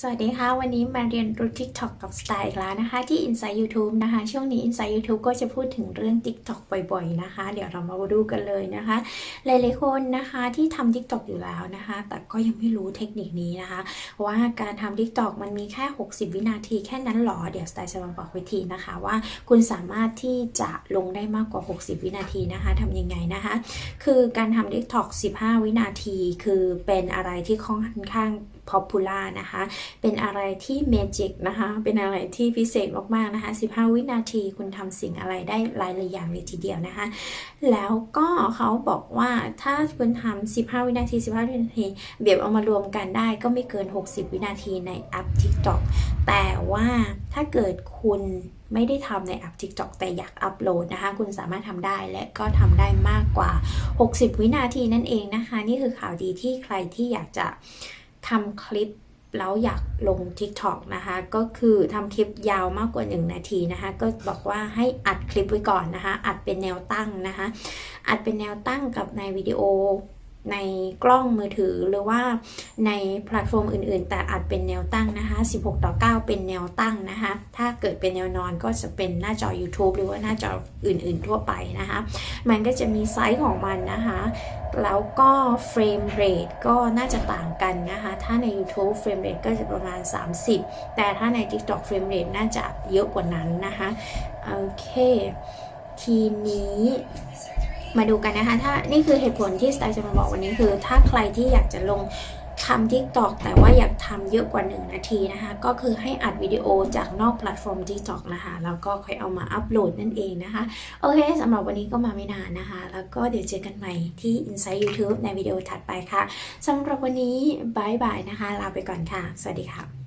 สวัสดีค่ะ วันนี้มาเรียนรู้ TikTok กับสไตล์อีกแล้วนะคะ ที่ Inside YouTube นะคะ ช่วงนี้ Inside YouTube ก็จะพูดถึงเรื่อง TikTok บ่อยๆนะคะ เดี๋ยวเรามาดูกันเลยนะคะ หลายๆคนนะคะที่ทำ TikTok อยู่แล้วนะคะ แต่ก็ยังไม่รู้เทคนิคนี้นะคะ ว่าการทำ TikTok มันมีแค่ 60 วินาทีแค่นั้นหรอ เดี๋ยวสไตล์จะมาบอกวิธีนะคะ ว่าคุณสามารถที่จะลงได้มากกว่า 60 วินาทีนะคะทำยังไงนะคะ คือการทำ TikTok 15 วินาที คือเป็นอะไรที่ค่อนข้าง popular นะคะ เป็นอะไรที่เมจิกนะคะ เป็นอะไรที่พิเศษมากๆนะคะ 15 วินาทีคุณทำสิ่งอะไรได้หลายๆอย่างเลยทีเดียวนะคะ แล้วก็เขาบอกว่าถ้าคุณทำ15 วินาที 15 วินาที เบียบเอามารวมกันได้ก็ไม่เกิน 60 วินาทีในแอป TikTok แต่ว่าถ้าเกิดคุณไม่ได้ทำในแอป TikTok แต่อยากอัปโหลดนะคะ คุณสามารถทำได้และก็ทำได้มากกว่า 60 วินาทีนั่นเองนะคะ นี่คือข่าวดีที่ใครที่อยากจะ ทำคลิปแล้วอยากลง TikTok นะคะ ก็คือทำคลิปยาวมากกว่า 1 นาทีนะคะ ก็บอกว่าให้อัดคลิปไว้ก่อนนะคะ อัดเป็นแนวตั้งนะคะ อัดเป็นแนวตั้งกับในวิดีโอ ในกล้องมือถือหรือว่าในแพลตฟอร์มอื่น ๆ แต่อัดเป็นแนวตั้งนะคะ 16 ต่อ 9 เป็นแนวตั้งนะคะ ถ้าเกิดเป็นแนวนอนก็จะเป็นหน้าจอ YouTube หรือว่าหน้าจออื่น ๆ ทั่วไปนะคะ มันก็จะมีไซส์ของมันนะคะ แล้วก็เฟรมเรทก็น่าจะต่างกันนะคะ ถ้าใน YouTube เฟรมเรทก็จะประมาณ 30 แต่ถ้าใน TikTok เฟรมเรทน่าจะเยอะกว่านั้นนะคะ โอเค ทีนี้ มาดูกันนะคะ ถ้านี่คือเหตุผลที่สไตล์จะมาบอกวันนี้คือ ถ้าใครที่อยากจะลงทำ TikTok แต่ว่าอยากทำเยอะกว่า 1 นาทีนะคะ ก็คือให้อัดวิดีโอจากนอกแพลตฟอร์ม TikTok นะคะ แล้วก็ค่อยเอามาอัปโหลดนั่นเองนะคะ โอเคสำหรับวันนี้ก็มาไม่นานนะคะ แล้วก็เดี๋ยวเจอกันใหม่ที่ Inside YouTube ในวิดีโอถัดไปค่ะสำหรับวันนี้บายบายนะคะ ลาไปก่อนค่ะ สวัสดีค่ะ